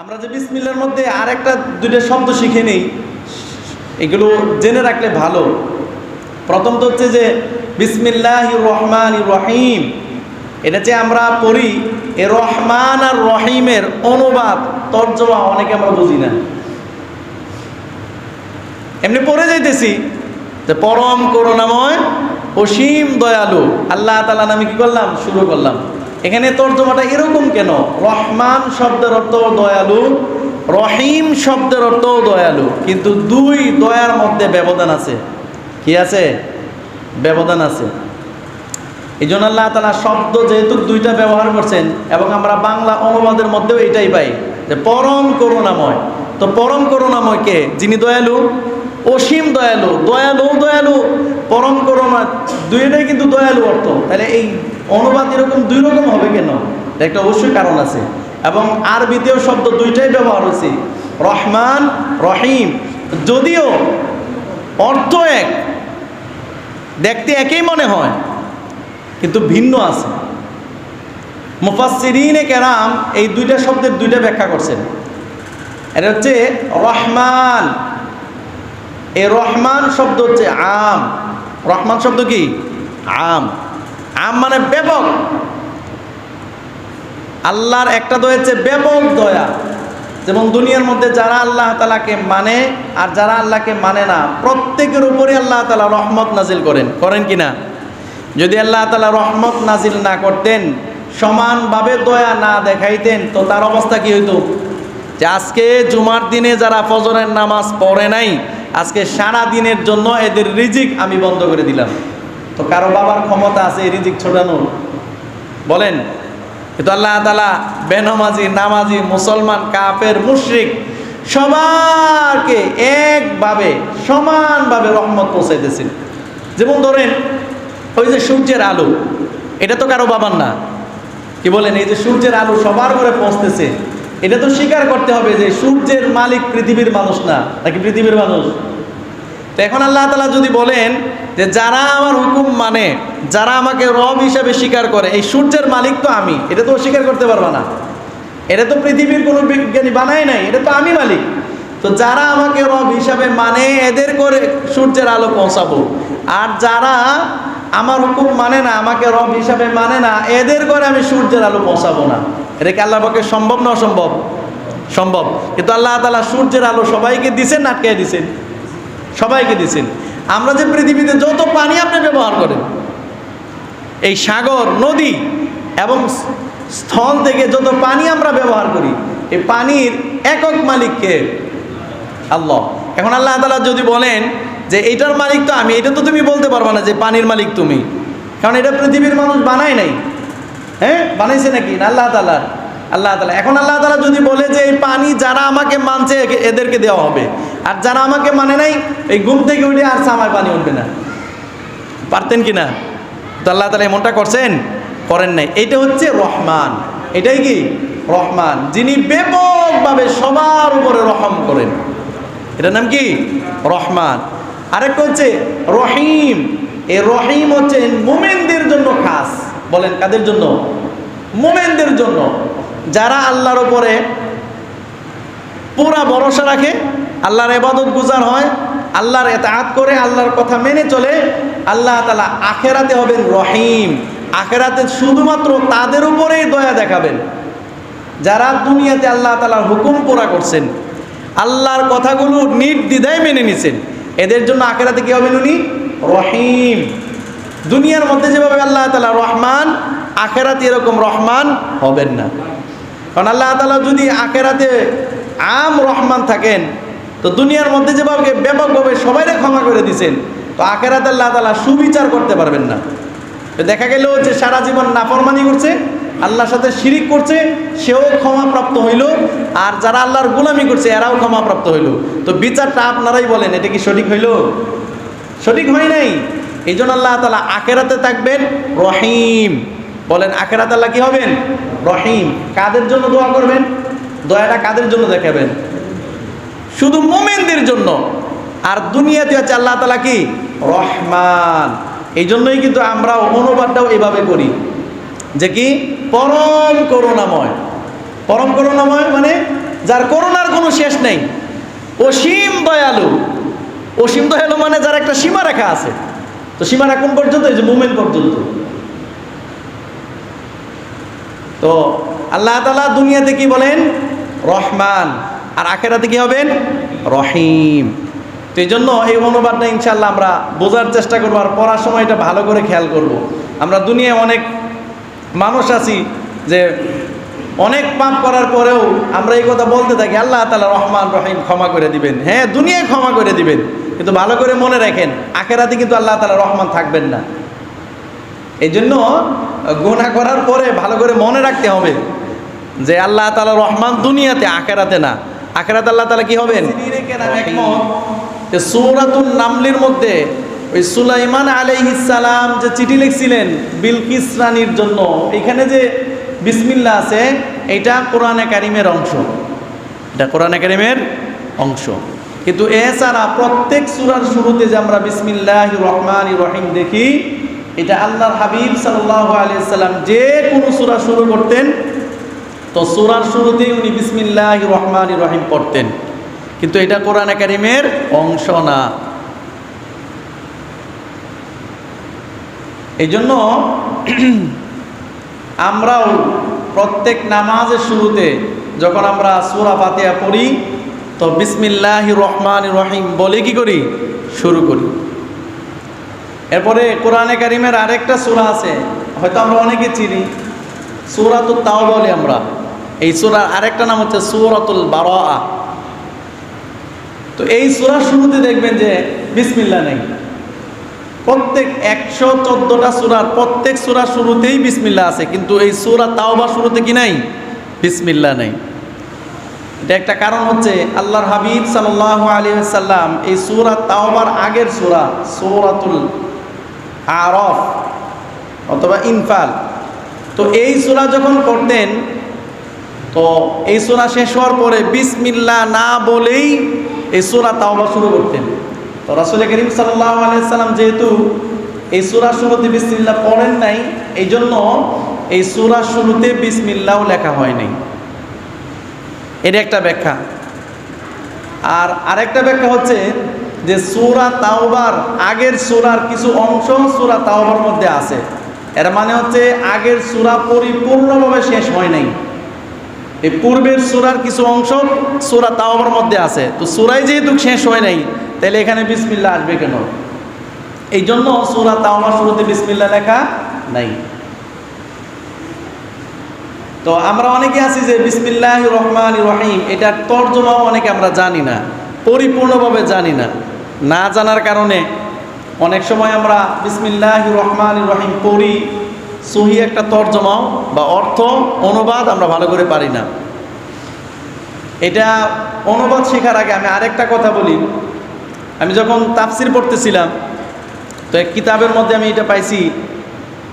আমরা যে বিসমিল্লার মধ্যে আর একটা দুইটা শব্দ শিখে নেই, এগুলো জেনে রাখলে ভালো। প্রথম তো হচ্ছে যে বিসমিল্লাহ রহমান রহিম। এটা যে আমরা পড়ি, এ রহমান আর রহিমের অনুবাদ, তর্জমা অনেকে আমরা বুঝি না। এমনি পড়ে যাইতেছি, যে পরম করুণাময় অসীম দয়ালু, আল্লাহ তালা নামে কি করলাম? শুরু করলাম। এখানে তর্জমাটা এরকম কেন? রহমান শব্দের অর্থ দয়ালু, রহিম শব্দের অর্থ দয়ালু। কিন্তু দুই দয়ার মধ্যে ব্যবধান আছে। কি আছে? ব্যবধান আছে। এই জন্য আল্লাহ তালা শব্দ যেহেতু দুইটা ব্যবহার করছেন এবং আমরা বাংলা অনুবাদের মধ্যেও এটাই পাই যে পরম করুণাময়। তো পরম করুণাময় কে? যিনি দয়ালু, অসীম দয়ালু দয়ালু দয়ালু। পরম করুণা, দুইটাই কিন্তু দয়ালু অর্থ। তাহলে এই অনুবাদ এরকম দুই রকম হবে কেন? একটা অবশ্যই কারণ আছে। এবং আরবিতেও শব্দ দুইটাই ব্যবহার হয়েছে। রহমান, রহিম। যদিও অর্থ এক, দেখতে একই মনে হয়, কিন্তু ভিন্ন আছে। মুফাসসিরিনে কেরাম এই দুইটা শব্দের দুইটা ব্যাখ্যা করছেন। এটা হচ্ছে রহমান। এই রহমান শব্দ হচ্ছে আম। রহমান শব্দ কি? আম। আম মানে ব্যাপক। আল্লাহর একটা দয়া হচ্ছে ব্যাপক দয়া। যেমন দুনিয়ার মধ্যে যারা আল্লাহ তালাকে মানে আর যারা আল্লাহকে মানে না, প্রত্যেকের উপরে আল্লাহ তালা রহমত নাজিল করেন। করেন কি না? যদি আল্লাহ তালা রহমত নাজিল না করতেন, সমানভাবে দয়া না দেখাইতেন, তো তার অবস্থা কি হইতো? যে আজকে জুমার দিনে যারা ফজরের নামাজ পড়ে নাই, আজকে সারা দিনের জন্য এদের রিজিক আমি বন্ধ করে দিলাম। তো কারও বাবার ক্ষমতা আছে, এই রিজিক ছোটানোর। বলেন, কিন্তু আল্লাহ তালা বেনমাজি, নামাজি, মুসলমান, কাফের, মুশরিক সবারকে একভাবে, সমানভাবে রহমত পৌঁছাইতেছেন। যেমন ধরেন, ওই যে সূর্যের আলো, এটা তো কারও বাবার না। কি বলেন, এই যে সূর্যের আলো সবার করে পৌঁছতেছে, এটা তো স্বীকার করতে হবে যে সূর্যের মালিক পৃথিবীর মানুষ না, নাকি পৃথিবীর মানুষ? তো এখন আল্লাহ তালা যদি বলেন যে যারা আমার হুকুম মানে যারা আমাকে রব হিসাবে স্বীকার করে, এই সূর্যের মালিক তো আমি, এটা তো অস্বীকার করতে পারবা না। এটা তো পৃথিবীর কোনো বিজ্ঞানী বানায় নাই, এটা তো আমি মালিক। তো যারা আমাকে রব হিসাবে মানে এদের করে সূর্যের আলো পৌঁছাবো। আর যারা আমার হুকুম মানে না, আমাকে রব হিসাবে মানে না, এদের করে আমি সূর্যের আলো পৌঁছাবো না। এটা কি আল্লাহ পক্ষে সম্ভব না অসম্ভব? সম্ভব। কিন্তু আল্লাহ তালা সূর্যের আলো সবাইকে দিছেন আটকে দিছেন। সবাইকে দিয়েছেন। আমরা যে পৃথিবীতে যত পানি আপনি ব্যবহার করেন, এই সাগর, নদী এবং স্থল থেকে যত পানি আমরা ব্যবহার করি, এই পানির একক মালিককে আল্লাহ। এখন আল্লাহ তালা যদি বলেন যে এইটার মালিক তো আমি, এটা তো তুমি বলতে পারবা না যে পানির মালিক তুমি। কারণ এটা পৃথিবীর মানুষ বানায় নাই। হ্যাঁ? বানাইছে নাকি? আল্লাহ তালা আল্লাহ তালা এখন আল্লাহ তালা যদি বলে যে এই পানি যারা আমাকে মানছে এদেরকে দেওয়া হবে। আর যারা আমাকে মানে নাই, এই ঘুম থেকে উঠে আর সামায় পানি উঠবে না। পারতেন কি না? তো আল্লাহ তালা এমনটা করছেন, করেন নাই। এটা হচ্ছে রহমান। এটাই কি? রহমান। যিনি ব্যাপকভাবে সবার উপরে রহম করেন। এটার নাম কি? রহমান। আরেকটা হচ্ছে রহিম। এই রহিম হচ্ছে মোমেনদের জন্য খাস। বলেন, কাদের জন্য? মোমেনদের জন্য। যারা আল্লাহর উপরে পুরা ভরসা রাখে আল্লাহর এবাদত গুজার হয়, আল্লাহর এতাহাত করে, আল্লাহর কথা মেনে চলে, আল্লাহ তালা আখেরাতে হবেন রহিম। আখেরাতে শুধুমাত্র তাদের উপরেই দয়া দেখাবেন। যারা দুনিয়াতে আল্লাহ তালার হুকুম পুরা করছেন, আল্লাহর কথাগুলো নির্দ্বিধায় মেনে নিছেন, এদের জন্য আখেরাতে কি হবেন উনি? রহিম। দুনিয়ার মধ্যে যেভাবে আল্লাহ তালা রহমান, আখেরাতে এরকম রহমান হবেন না। কারণ আল্লাহ তালা যদি আখেরাতে আম রহমান থাকেন তো দুনিয়ার মধ্যে যেভাবে ব্যাপকভাবে সবাইরে ক্ষমা করে দিছেন, তো আখেরাতে আল্লাহ তালা সুবিচার করতে পারবেন না। তো দেখা গেল যে সারা জীবন নাফরমানি করছে, আল্লাহর সাথে শিরিক করছে, সেও ক্ষমাপ্রাপ্ত হইল, আর যারা আল্লাহর গোলামি করছে, এরাও ক্ষমাপ্রাপ্ত হইল। তো বিচারটা আপনারাই বলেন, এটা কি সঠিক হইল? সঠিক হয় নাই? এই জন্য আল্লাহ তালা আখেরাতে থাকবেন রহিম। বলেন, আখেরাত আল্লাহ কি হবেন? রহিম। কাদের জন্য দোয়া করবেন? দয়াটা কাদের জন্য দেখাবেন? শুধু মোমেনদের জন্য। আর দুনিয়াতে হচ্ছে আল্লাহ তালা কি? রহমান। এই জন্যই কিন্তু আমরা অনুবাদটাও এভাবে করি। যে কি? পরম করুণাময়। পরম করুণাময় মানে যার করোনার কোনো শেষ নেই। অসীম দয়ালু। অসীম দয়ালু মানে যার একটা সীমা রেখা আছে। তো সীমা কোন পর্যন্ত? এই যে মুমেন্ট পর্যন্ত। তো আল্লাহ তালা দুনিয়াতে কি বলেন? রহমান। আর আখেরাতে কি হবেন? রহিম। তো এই জন্য এই অনুবাদটা ইনশাল্লাহ আমরা বোঝার চেষ্টা করব আর পড়ার সময় এটা ভালো করে খেয়াল করব। আমরা দুনিয়ায় অনেক মানুষ আছি যে অনেক পাপ করার পরেও আমরা এই কথা বলতে থাকি, আল্লাহ তালা রহমান রহিম ক্ষমা করে দিবেন। হ্যাঁ দুনিয়ায় ক্ষমা করে দিবেন, কিন্তু ভালো করে মনে রাখেন, আখেরাতে কিন্তু আল্লাহ তালা রহমান থাকবেন না। এই জন্য গোনা করার পরে ভালো করে মনে রাখতে হবে যে আল্লাহ তালা রহমান দুনিয়াতে, আখেরাতে না। আখেরাতে আল্লাহ তালা কি হবেন? সৌরাতুল নামলির মধ্যে ওই সুলাইমান আলাইহিসালাম যে চিঠি লিখছিলেন বিলকিস রানীর জন্য, এখানে যে বিসমিল্লা আছে, এটা কোরআনে কারিমের অংশ। এটা কোরআনে কারিমের অংশ। কিন্তু এছাড়া প্রত্যেক সুরার শুরুতে যে আমরা বিসমিল্লাহ রহমান রহিম দেখি, এটা আল্লাহর হাবিব সাল্লাহ আলিয়াল্লাম যে কোনো সুরা শুরু করতেন তো সুরার শুরুতেই উনি বিসমিল্লাহ রহমান রহিম পড়তেন। কিন্তু এটা কোরআন একাডেমের অংশ না। এই জন্য আমরাও প্রত্যেক নামাজের শুরুতে যখন আমরা সুরা ফাতিয়া পড়ি, তো বিসমিল্লাহ রহমান রহিম বলে কি করি? শুরু করি। এরপরে কোরআনে কারিমের আরেকটা সুরা আছে, হয়তো আমরা অনেকে চিনি। সুরা তো তাও বলি আমরা। এই সুরার আরেকটা নাম হচ্ছে সুরাতুল বারা তো এই সুরার শুরুতে দেখবেন যে বিসমিল্লা নেই। প্রত্যেক একশো চোদ্দোটা সুরার প্রত্যেক সুরার শুরুতেই বিসমিল্লা আছে, কিন্তু এই সুরা তাওবা শুরুতে কি নাই? বিসমিল্লা নেই। এটা একটা কারণ হচ্ছে আল্লাহর হাবিব সাল্লাহ আলী সাল্লাম এই সুরা তাওবার আগের সুরা, সৌরাতুল আরফ অথবা ইনফাল। তো এই সুরা যখন পড়তেন তো এই সুরা শেষ হওয়ার পরে বিসমিল্লা না বলেই এই সুরা তাওবা শুরু করতেন। তো রাসুল করিম সাল্লাহ যেহেতু এই সুরা শুরুতে বিসমিল্লা পড়েন নাই এই জন্য এই সুরা শুরুতে বিসমিল্লাও লেখা হয় নাই এটা একটা ব্যাখ্যা। আর আরেকটা ব্যাখ্যা হচ্ছে যে সুরা তাওবার আগের সুরার কিছু অংশ সুরা তাওবার মধ্যে আছে। এর মানে হচ্ছে আগের সুরা পরিপূর্ণভাবে শেষ হয় নাই। এই পূর্বের সুরার কিছু অংশ সুরা তাওবার মধ্যে আছে। তো সুরাই যেহেতু শেষ হয় নাই তাহলে এখানে বিসমিল্লা আসবে কেন? এই জন্য সুরা তাওবার শুরুতে বিসমিল্লা লেখা নাই। তো আমরা অনেকে আছি যে বিসমিল্লাহ রহমান রহিম, এটার তর্জমাও অনেকে আমরা জানি না, পরিপূর্ণভাবে জানি না। না জানার কারণে অনেক সময় আমরা বিসমিল্লাহ রহমান রহিম পড়ি সহি একটা তর্জমাও বা অর্থ, অনুবাদ আমরা ভালো করে পারি না। এটা অনুবাদ শেখার আগে আমি আরেকটা কথা বলি। আমি যখন তাফসির পড়তেছিলাম, তো এক কিতাবের মধ্যে আমি এটা পাইছি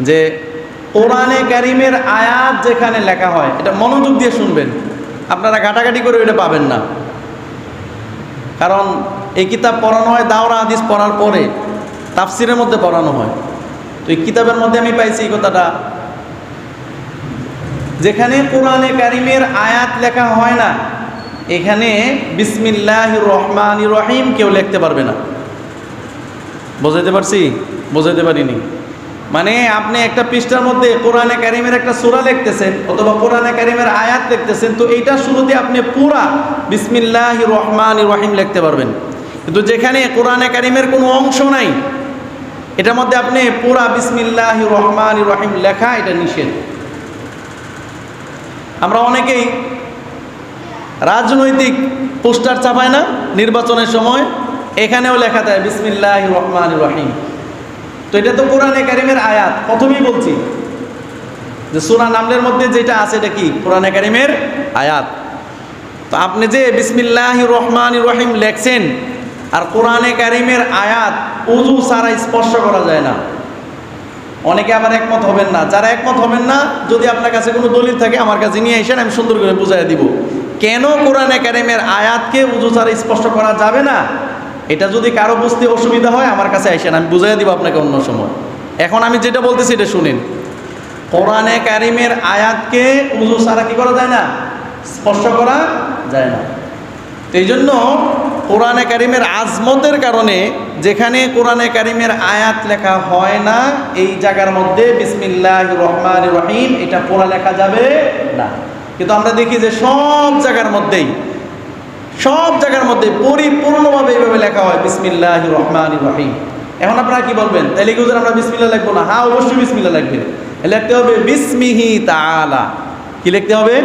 যে, কোরআনে কারিমের আয়াত যেখানে লেখা হয়, এটা মনোযোগ দিয়ে শুনবেন। আপনারা ঘাটাঘাটি করে এটা পাবেন না। কারণ এই কিতাব পড়ানো হয়, দাওরা হাদিস পড়ার পরে, তাফসিরের মধ্যে পড়ানো হয়। তো এই কিতাবের মধ্যে আমি পাইছি এই কথাটা। যেখানে কোরআনে কারিমের আয়াত লেখা হয় না, এখানে বিসমিল্লাহ রহমান রহিম কেউ লিখতে পারবে না। বোঝাইতে পারছি? বোঝাইতে পারিনি। মানে আপনি একটা পৃষ্ঠার মধ্যে কোরআনে কারিমের একটা সুরা লিখতেছেন অথবা কোরআনে কারিমের আয়াত লিখতেছেন, তো এইটা শুরুতে আপনি পুরা বিসমিল্লাহ রহমান রহিম লিখতে পারবেন। কিন্তু যেখানে কোরআনে কারিমের কোনো অংশ নাই এটার মধ্যে আপনি পুরা বিসমিল্লাহ রহমান রহিম লেখা, এটা নিষেধ। আমরা অনেকেই রাজনৈতিক পোস্টার চাপায় না, নির্বাচনের সময় এখানেও লেখা দেয় বিসমিল্লাহ রহমান রহিম। তো এটা তো কোরআনে কারিমের আয়াত, প্রথমেই বলছি। যে সুরা নামলের মধ্যে যেটা আছে এটা কি? কোরআনে কারিমের আয়াত। তো আপনি যে বিসমিল্লাহ রহমান রহিম লেখছেন আর কোরআনে কারিমের আয়াত উজু সারা স্পর্শ করা যায় না। অনেকে আবার একমত হবেন না। যারা একমত হবেন না, যদি আপনার কাছে কোনো দলিল থাকে, আমার কাছে নিয়ে এসেন আমি সুন্দর করে বুঝাই দিব। কেন কোরআনে কারিমের আয়াতকে উজু ছাড়া স্পষ্ট করা যাবে না? এটা যদি কারও বুঝতে অসুবিধা হয়, আমার কাছে আসেন, আমি বুঝাই দিব আপনাকে অন্য সময়। এখন আমি যেটা বলতেছি, এটা শুনেন। কোরআনে কারিমের আয়াতকে উজু ছাড়া কি করা যায় না? স্পর্শ করা যায় না। তো এই জন্য কোরআনে কারিমের আজমতের কারণে যেখানে কোরআনে কারিমের আয়াত লেখা হয় না, এই জায়গার মধ্যে বিসমিল্লাহ রহমান রহিম, এটা পড়া লেখা যাবে না। কিন্তু আমরা দেখি যে সব জায়গার মধ্যেই, সব জায়গার মধ্যে পরিপূর্ণভাবে এইভাবে লেখা হয় বিসমিল্লাহ রহমান রহিম। এখন আপনারা কি বলবেন? তাহলে কি আমরা বিসমিল্লাহ লিখব না। হ্যাঁ অবশ্যই বিসমিল্লাহ লিখবেন লিখতে হবে বিসমিহি তাআলা। কি লিখতে হবে?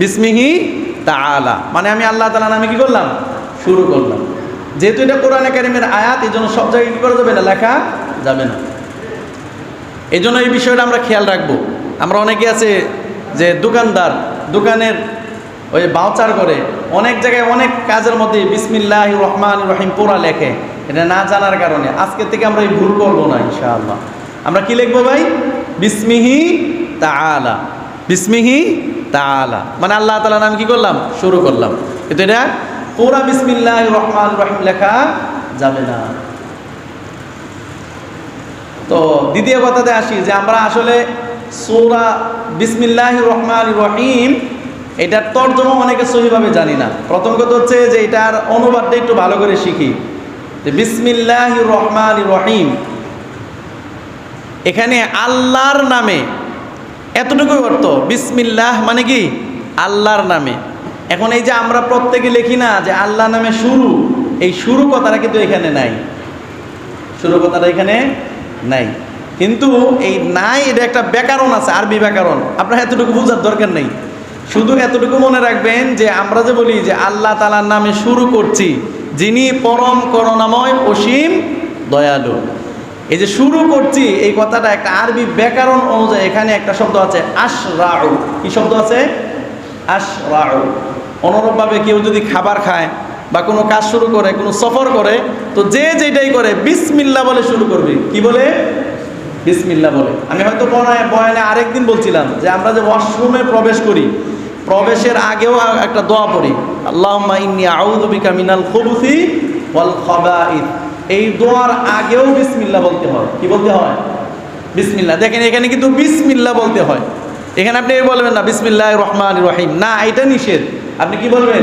বিসমিহি তাআলা। মানে আমি আল্লাহ তালা নামে কি করলাম? শুরু করলাম। যেহেতু এটা কোরআনে একাডেমির আয়াত এই জন্য সব জায়গায় কি করা যাবে না? লেখা যাবে না। এই জন্য এই বিষয়টা আমরা খেয়াল রাখব। আমরা অনেকে আছে যে দোকানদার, দোকানের ওই বাউচার করে, অনেক জায়গায় অনেক কাজের মধ্যে বিসমিল্লাহ রহমান রহিম পোড়া লেখে। এটা না জানার কারণে। আজকে থেকে আমরা এই ভুল করব না, ইনশাআল্লাহ। আমরা কি লিখব ভাই? বিসমিহি তাআলা। বিসমিহি তাআলা। মানে আল্লাহ তাআলা নাম কি করলাম? শুরু করলাম। কিন্তু এটা পুরা বিসমিল্লাহ রহমান রহিম লেখা যাবে না। তো দ্বিতীয় কথাতে আসি যে আমরা আসলে সৌরা বিসমিল্লাহ রহমান রহিম, এটার তর্জমা অনেকে সহিভাবে জানি না। প্রথম কথা হচ্ছে যে এটার অনুবাদটা একটু ভালো করে শিখি। যে বিসমিল্লাহ রহমান রহিম, এখানে আল্লাহর নামে এতটুকু অর্থ, বিসমিল্লাহ মানে কি? আল্লাহর নামে। এখন এই যে আমরা প্রত্যেকে লিখি না যে আল্লাহ নামে শুরু, এই শুরু কথাটা কিন্তু এখানে নাই। শুরু কথাটা এখানে নাই। কিন্তু এই নাই এটা একটা ব্যাকরণ আছে, আরবি ব্যাকরণ। আপনার এতটুকু বোঝার দরকার নেই। শুধু এতটুকু মনে রাখবেন যে আমরা যে বলি যে আল্লাহ তালার নামে শুরু করছি, যিনি পরম করুণাময়, অসীম দয়ালু। এই যে শুরু করছি, এই কথাটা একটা আরবি ব্যাকরণ অনুযায়ী এখানে একটা শব্দ আছে, আশরাউ। কি শব্দ আছে? আশ আশরাউ। অনুরূপভাবে কেউ যদি খাবার খায় বা কোনো কাজ শুরু করে, কোনো সফর করে, তো যে যেটাই করে, বিসমিল্লা বলে শুরু করবে। কি বলে? বিসমিল্লা বলে। আমি হয়তো বয়ানে বয়ানে আরেকদিন বলছিলাম যে আমরা যে ওয়াশরুমে প্রবেশ করি, প্রবেশের আগেও একটা দোয়া পড়ি। আল্লাহ ইন্নি আউযু বিকা মিনাল খুবুসি ওয়াল খাবাইথ এই দোয়ার আগেও বিসমিল্লা বলতে হয়। কি বলতে হয়? বিসমিল্লা। দেখেন, এখানে কিন্তু বিসমিল্লা বলতে হয়। এখানে আপনি বলবেন না বিসমিল্লাহ রহমান রহিম। না, এটা নিষেধ। আপনি কি বলবেন?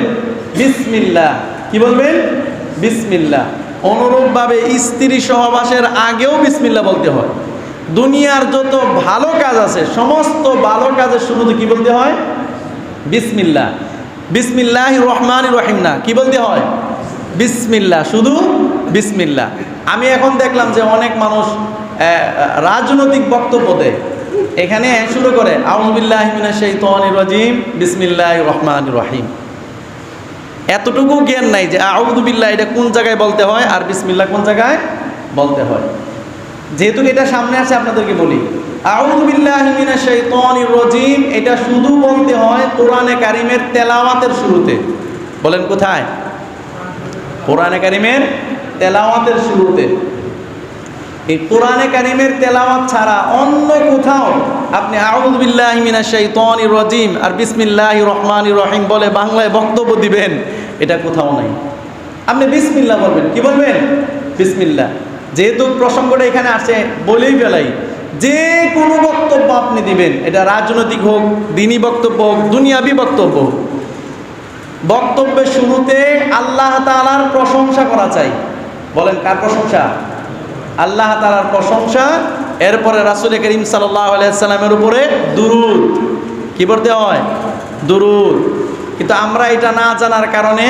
বিসমিল্লা কি বলবেন? বিসমিল্লা অনুরূপভাবে স্ত্রী সহবাসের আগেও বিসমিল্লা বলতে হয়। দুনিয়ার যত ভালো কাজ আছে, সমস্ত ভালো কাজের শুরুতে কি বলতে হয়? বিসমিল্লা বিসমিল্লাহ রহমান রহিম না। কি বলতে হয়? বিসমিল্লা শুধু বিসমিল্লা আমি এখন দেখলাম যে অনেক মানুষ রাজনৈতিক বক্তব্য দেয়। এখানে শুরু করে রহিম। এতটুকু জ্ঞান নাই যে আউদুবিল্লাহ এটা কোন জায়গায় বলতে হয় আর বিসমিল্লাহ কোন জায়গায় বলতে হয়। যেহেতু এটা সামনে আছে, আপনাদেরকে বলি রজিম এটা শুধু বলতে হয় কোরআনে কারিমের তেলাওয়াতের শুরুতে। বলেন কোথায়? কোরআনে কারিমের তেলাওয়াতের শুরুতে। এই কোরআনে কারিমের তেলাওয়াত ছাড়া অন্য কোথাও আপনি আউদুবিল্লাহ মিনা শাইতানি রজিম আর বিসমিল্লাহ রহমান রহিম বলে বাংলায় বক্তব্য দিবেন, এটা কোথাও নাই। আপনি বিসমিল্লাহ বলবেন, কি বলবেন? বিসমিল্লাহ। যেহেতু প্রসঙ্গটা এখানে আসে, বলেই ফেলাই। যে কোনো বক্তব্য আপনি দিবেন, এটা রাজনৈতিক হোক, দিনী বক্তব্য হোক, দুনিয়াবি বক্তব্য হোক। বক্তব্যের শুরুতে আল্লাহ তালার প্রশংসা করা চাই। বলেন, কার প্রশংসা? আল্লাহ তালার প্রশংসা, এরপরে রাসুল করিম সাল্লাহ আলাইসাল্লামের উপরে দুরুদ। কি বলতে হয়? দুরুদ। কিন্তু আমরা এটা না জানার কারণে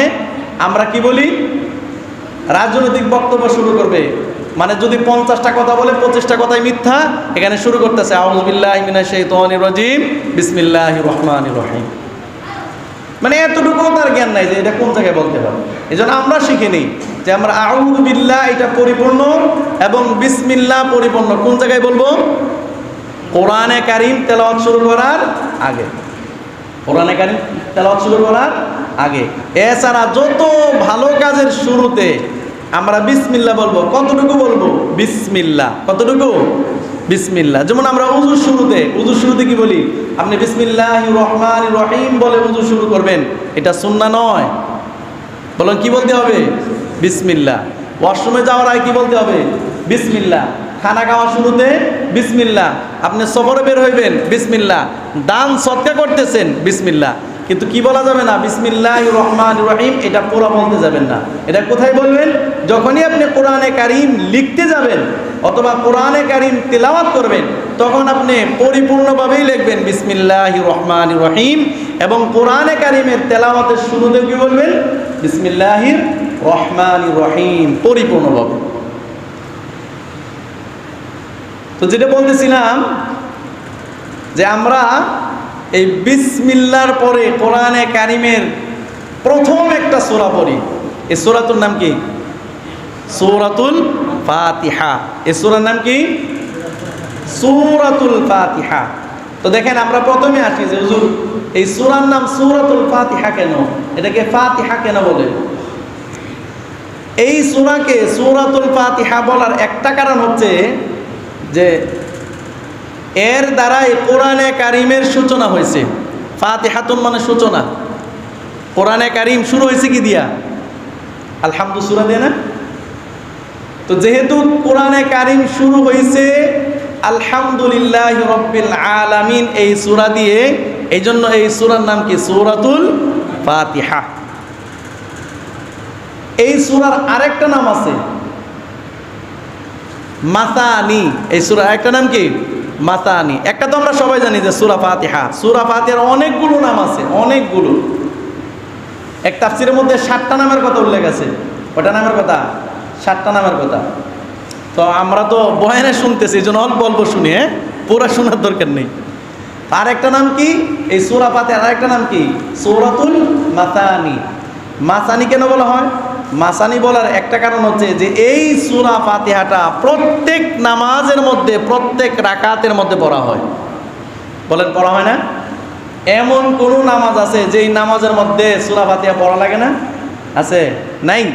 আমরা কি বলি? রাজনৈতিক বক্তব্য শুরু করবে। মানে যদি পঞ্চাশটা কথা বলে, পঁচিশটা কথাই মিথ্যা, এখানে শুরু করতেছে রাজিম বিসমিল্লাহ রহমান রহিম। মানে এতটুকু তার জ্ঞান নাই যে এটা কোন জায়গায় বলতে হবে। এই আমরা শিখে নিই যে আমরা আউদুবিল্লাহ এটা পরিপূর্ণ এবং বিসমিল্লাহ পরিপূর্ণ। কোন জায়গায় বলব? কোরআনে কারিম তেলাওয়াত শুরু করার আগে। কোরআনে কারিম তেলাওয়াত শুরু করার আগে। এছাড়া যত ভালো কাজের শুরুতে আমরা বিসমিল্লা বলব, কতটুকু বলব? বিসমিল্লা কতটুকু? বিসমিল্লা যেমন আমরা উজু শুরুতে উজু শুরুতে কি বলি? আপনি বিসমিল্লাহ রহমান রহিম বলে উজু শুরু করবেন। এটা সুন্না নয়। বলুন কি বলতে হবে? বিসমিল্লা ওয়াশরুমে যাওয়ার আগে কি বলতে হবে? বিসমিল্লা খানা খাওয়া শুরুতে বিসমিল্লা আপনি সফরে বের হইবেন বিসমিল্লা দান সৎকা করতেছেন বিসমিল্লা কিন্তু কি বলা যাবে না? বিসমিল্লাহ রহমান রহিম, এটা পুরো বলতে যাবেন না। এটা কোথায় বলবেন? যখনই আপনি কোরআনে কারিম লিখতে যাবেন অথবা কোরআনে কারিম তেলাওয়াত করবেন, তখন আপনি পরিপূর্ণভাবেই লিখবেন বিসমিল্লাহ রহমান রহিম এবং কোরআনে কারিমের তেলাওয়াতের শুরুতে কি বলবেন? বিসমিল্লাহ রহমান রহিম পরিপূর্ণভাবে। তো যেটা বলতেছিলাম যে আমরা এই বিসমিল্লার পরে কোরআনে কারিমের প্রথম একটা সোরা পড়ি। এই সোরাতুর নাম কি? সৌরাতুল ফাতিহা। এই সোরার নাম কি? সৌরাতুল ফাতিহা। তো দেখেন আমরা প্রথমে আসি যে, হুজুর, এই সুরার নাম সৌরাতুল ফাতিহা কেন? এটাকে ফাতিহা কেন বলে? এই সুরাকে সৌরাতুল ফাতিহা বলার একটা কারণ হচ্ছে যে এর দ্বারাই কোরআনে কারিমের সূচনা হয়েছে। ফাতিহাতুন মানে সূচনা। কোরআনে কারিম শুরু হয়েছে কি দিয়া? আলহামদু সুরা দিয়ে না? তো যেহেতু কোরআনে কারিম শুরু হয়েছে, আলহামদুলিল্লাহ রব্বিল আলামিন এই সূরা দিয়ে এই জন্য এই সূরার নাম কি? সূরাতুল ফাতিহা। এই সুরার আরেকটা নাম আছে। মাতানি এই সূরা একটা নাম কি? মাতানি একটা তো আমরা সবাই জানি যে সূরা ফাতিহা। সূরা ফাতিহার অনেকগুলো নাম আছে, অনেকগুলো। এক তাফসিরের মধ্যে সাতটা নামের কথা উল্লেখ আছে। ওটা নামের কথা? সাতটা নামের কথা। তো আমরা তো বয়ানে শুনতেছি, এই জন্য অল্প অল্প শুনি হ্যাঁ? পুরা শোনার দরকার নেই। আর একটা নাম কি? এই সুরা পাতে আর একটা নাম কি? সৌরাতুল মাসানি। মাসানি কেন বলা হয়? মাসানি বলার একটা কারণ হচ্ছে যে এই সুরা ফাতিহাটা প্রত্যেক নামাজের মধ্যে, প্রত্যেক রাকাতের মধ্যে পড়া হয়। বলেন, পড়া হয় না? এমন কোন নামাজ আছে যেই নামাজের মধ্যে সুরা ফাতিহা পড়া লাগে না? আছে? নাই?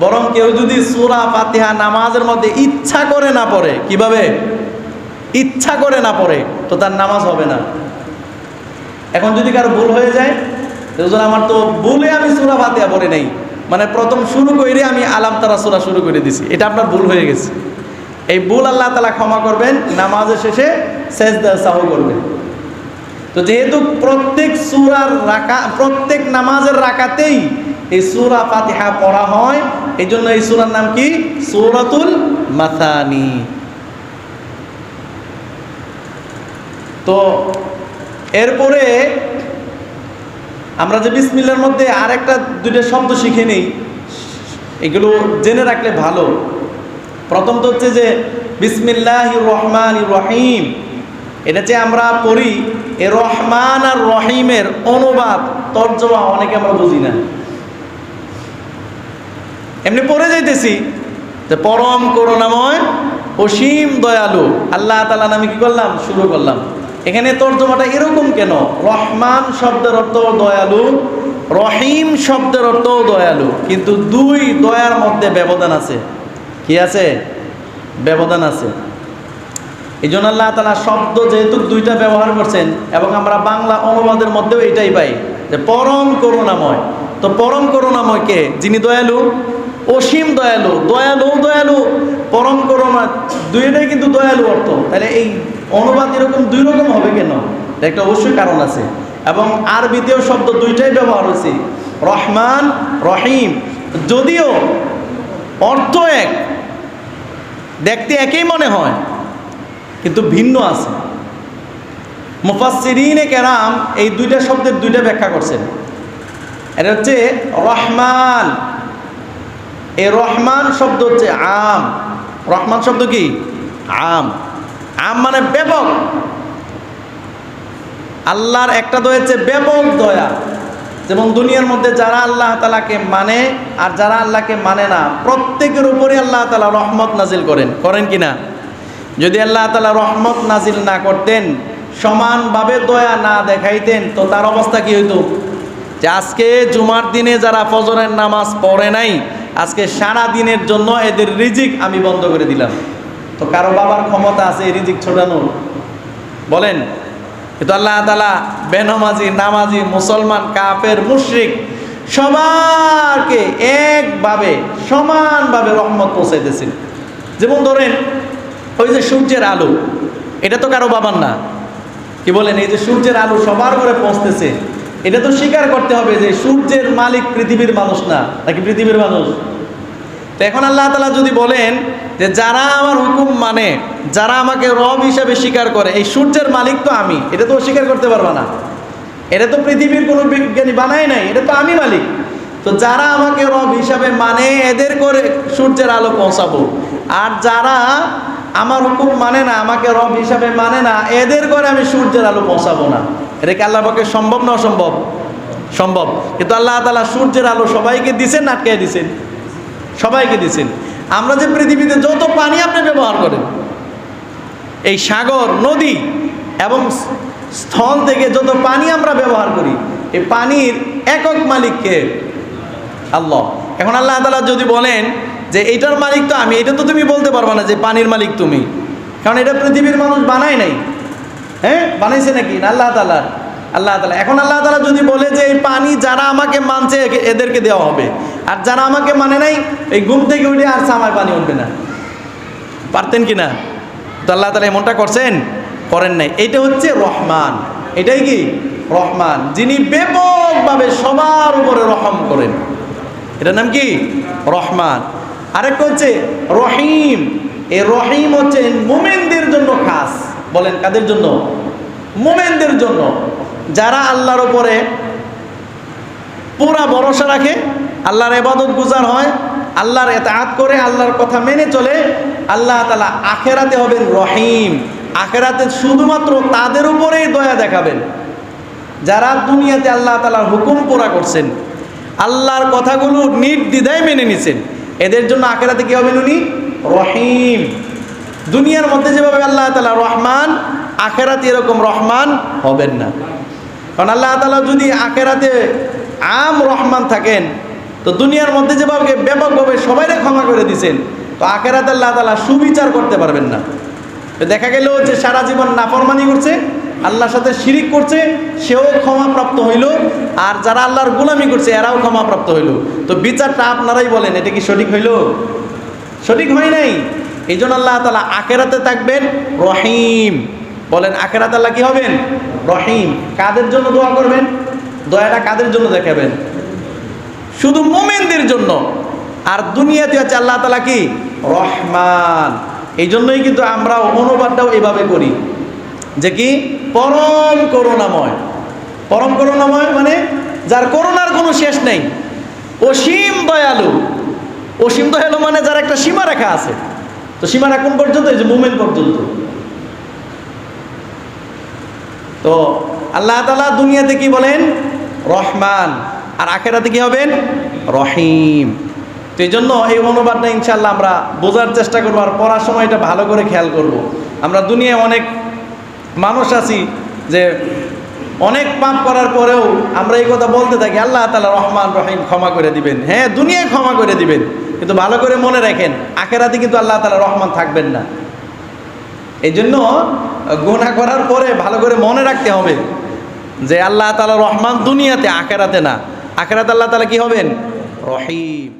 বরং কেউ যদি সুরা ফাতিহা নামাজের মধ্যে ইচ্ছা করে না পড়ে, কীভাবে? ইচ্ছা করে না পড়ে, তো তার নামাজ হবে না। এখন যদি কারও ভুল হয়ে যায় আমার তো ভুলে আমি সুরা ফাতিহা পড়ে নেই। মানে প্রথম শুরু করে আমি আলাম তারা শুরু করে দিছি। এটা আপনার ভুল হয়ে গেছে। এই ভুল আল্লাহ তালা ক্ষমা করবেন, নামাজের শেষে শেষ সাহ করবেন। তো যেহেতু প্রত্যেক সুরার রাকা, প্রত্যেক নামাজের রাকাতেই এই সুরা ফাতিহা পড়া হয় এই জন্য এই সুরার নাম কি? সৌরাতুল মাথানি তো এরপরে আমরা যে বিসমিল্লার মধ্যে আর একটা দুইটা শব্দ শিখে নেই, এগুলো জেনে রাখলে ভালো। প্রথম তো হচ্ছে যে বিসমিল্লাহ রহমান রহিম। এটা যে আমরা পড়ি, এ রহমান আর রহিমের অনুবাদ, তর্জমা অনেকে আমরা বুঝি না। এমনি পড়ে যাইতেছি, যে পরম করুণাময়, অসীম দয়ালু, আল্লাহ তালা নামে কি করলাম? শুরু করলাম। এখানে তর্জমাটা এরকম কেন? রহমান শব্দের অর্থ দয়ালু, রহিম শব্দের অর্থ দয়ালু। কিন্তু দুই দয়ার মধ্যে ব্যবধান আছে। কি আছে? ব্যবধান আছে। এই জন্য আল্লাহ তালা শব্দ যেহেতু দুইটা ব্যবহার করছেন, এবং আমরা বাংলা অনুবাদের মধ্যেও এটাই পাই যে পরম করুণাময়। তো পরম করুণাময় কে? যিনি দয়ালু অসীম দয়ালু দয়ালু দয়ালু, পরম করুণা, দুইটাই কিন্তু দয়ালু অর্থ। তাহলে এই অনুবাদ এরকম দুই রকম হবে কেন? একটা অবশ্যই কারণ আছে। এবং আরবিতেও শব্দ দুইটাই ব্যবহার হয়েছে। রহমান, রহিম। যদিও অর্থ এক, দেখতে একই মনে হয়, কিন্তু ভিন্ন আছে। মুফাসসিরিনে কেরাম এই দুইটা শব্দের দুইটা ব্যাখ্যা করছেন। এটা হচ্ছে রহমান এই রহমান শব্দ হচ্ছে আম। রহমান শব্দ কি? আম। আম মানে ব্যাপক। আল্লাহর একটা হচ্ছে ব্যাপক দয়া। যেমন দুনিয়ার মধ্যে যারা আল্লাহ তালাকে মানে আর যারা আল্লাহকে মানে না, প্রত্যেকের উপরে আল্লাহ তালা রহমত নাজিল করেন। করেন কি না? যদি আল্লাহ তালা রহমত নাজিল না করতেন, সমানভাবে দয়া না দেখাইতেন, তো তার অবস্থা কি হইতো? যে আজকে জুমার দিনে যারা ফজরের নামাজ পড়ে নাই আজকে সারা দিনের জন্য এদের রিজিক আমি বন্ধ করে দিলাম। তো কারও বাবার ক্ষমতা আছে, এই রিজিক ছোটানোর বলেন কিন্তু আল্লাহ তালা বেনমাজি, নামাজি, মুসলমান, কাফের, মুশরিক সবারকে একভাবে, সমানভাবে রহমত পৌঁছাইতেছেন। যেমন ধরেন, ওই যে সূর্যের আলো, এটা তো কারও বাবার না। কি বলেন, এই যে সূর্যের আলো সবার ঘরে পৌঁছতেছে, এটা তো স্বীকার করতে হবে যে সূর্যের মালিক পৃথিবীর মানুষ না, নাকি পৃথিবীর মানুষ? তো এখন আল্লাহ তালা যদি বলেন যে যারা আমার হুকুম মানে যারা আমাকে রব হিসাবে স্বীকার করে, এই সূর্যের মালিক তো আমি, এটা তো স্বীকার করতে পারবা না। এটা তো পৃথিবীর কোনো বিজ্ঞানী বানায় নাই, এটা তো আমি মালিক। তো যারা আমাকে রব হিসাবে মানে এদের করে সূর্যের আলো পৌঁছাবো। আর যারা আমার হুকুম মানে না, আমাকে রব হিসাবে মানে না, এদের করে আমি সূর্যের আলো পৌঁছাবো না। এটা কি আল্লাহ পক্ষে সম্ভব না অসম্ভব? সম্ভব। কিন্তু আল্লাহ তালা সূর্যের আলো সবাইকে দিছেন আটকে দিছেন? সবাইকে দিছেন আমরা যে পৃথিবীতে যত পানি আপনি ব্যবহার করেন, এই সাগর, নদী এবং স্থল থেকে যত পানি আমরা ব্যবহার করি, এই পানির একক মালিককে আল্লাহ। এখন আল্লাহ তালা যদি বলেন যে এইটার মালিক তো আমি, এটা তো তুমি বলতে পারবে না যে পানির মালিক তুমি। কারণ এটা পৃথিবীর মানুষ বানায় নাই। হ্যাঁ? বানাইছে নাকি? না, আল্লাহ তালা আল্লাহ তালা এখন আল্লাহ তালা যদি বলে যে এই পানি যারা আমাকে মানছে এদেরকে দেওয়া হবে। আর যারা আমাকে মানে নাই, এই ঘুম থেকে উঠে আর সামায় পানি উঠবে না। পারতেন কি না? তো আল্লাহ তালা এমনটা করছেন? করেন নাই। এটা হচ্ছে রহমান। এটাই কি? রহমান। যিনি ব্যাপকভাবে সবার উপরে রহম করেন। এটার নাম কি? রহমান। আরেকটা হচ্ছে রহিম। এই রহিম হচ্ছে মোমেনদের জন্য খাস। বলেন, কাদের জন্য? মোমেনদের জন্য। যারা আল্লাহর উপরে পুরা ভরসা রাখে আল্লাহর এবাদত গুজার হয়, আল্লাহর এতাহাত করে, আল্লাহর কথা মেনে চলে, আল্লাহ তালা আখেরাতে হবেন রহিম। আখেরাতে শুধুমাত্র তাদের উপরেই দয়া দেখাবেন। যারা দুনিয়াতে আল্লাহ তালার হুকুম পুরা করছেন, আল্লাহর কথাগুলো নির্দ্বিধায় মেনে নিছেন, এদের জন্য আখেরাতে কী হবেন উনি? রহিম। দুনিয়ার মধ্যে যেভাবে আল্লাহ তালা রহমান, আখেরাতে এরকম রহমান হবেন না। কারণ আল্লাহ তালা যদি আখেরাতে আম রহমান থাকেন তো দুনিয়ার মধ্যে যেভাবে ব্যাপকভাবে সবাইরে ক্ষমা করে দিছেন, তো আখেরাত আল্লাহ তালা সুবিচার করতে পারবেন না। দেখা গেল যে সারা জীবন নাফরমানি করছে, আল্লাহর সাথে শিরিক করছে, সেও ক্ষমাপ্রাপ্ত হইল, আর যারা আল্লাহর গোলামি করছে, এরাও ক্ষমাপ্রাপ্ত হইল। তো বিচারটা আপনারাই বলেন, এটা কি সঠিক হইল? সঠিক হয় নাই? এই জন্য আল্লাহ তালা আখেরাতে থাকবেন রহিম। বলেন, আখেরাত আল্লাহ কি হবেন? রহিম। কাদের জন্য দোয়া করবেন? দয়াটা কাদের জন্য দেখাবেন? শুধু মোমেনদের জন্য। আর দুনিয়াতে হচ্ছে আল্লাহ তালা কি? রহমান। এই জন্যই কিন্তু আমরা অনুবাদটাও এভাবে করি। যে কি? পরম করুণাময়। পরম করুণাময় মানে যার করুণার কোনো শেষ নেই। অসীম দয়ালু। অসীম দয়ালু মানে যার একটা সীমারেখা আছে। তো সীমারেখা কোন পর্যন্ত? এই যে মুমেন পর্যন্ত। তো আল্লাহ তালা দুনিয়াতে কি বলেন? রহমান। আর আখেরাতে কি হবেন? রহিম। তো এই জন্য এই অনুবাদটা ইনশাল্লাহ আমরা বোঝার চেষ্টা করব আর পড়ার সময় এটা ভালো করে খেয়াল করব। আমরা দুনিয়ায় অনেক মানুষ আছি যে অনেক পাপ করার পরেও আমরা এই কথা বলতে থাকি, আল্লাহ তালা রহমান রহিম ক্ষমা করে দিবেন। হ্যাঁ দুনিয়ায় ক্ষমা করে দিবেন, কিন্তু ভালো করে মনে রাখেন, আখেরাতে কিন্তু আল্লাহ তালা রহমান থাকবেন না। এই জন্য গোনা করার পরে ভালো করে মনে রাখতে হবে যে আল্লাহ তালা রহমান দুনিয়াতে, আখেরাতে না। আখেরাতে আল্লাহ তালা কি হবেন? রহিম।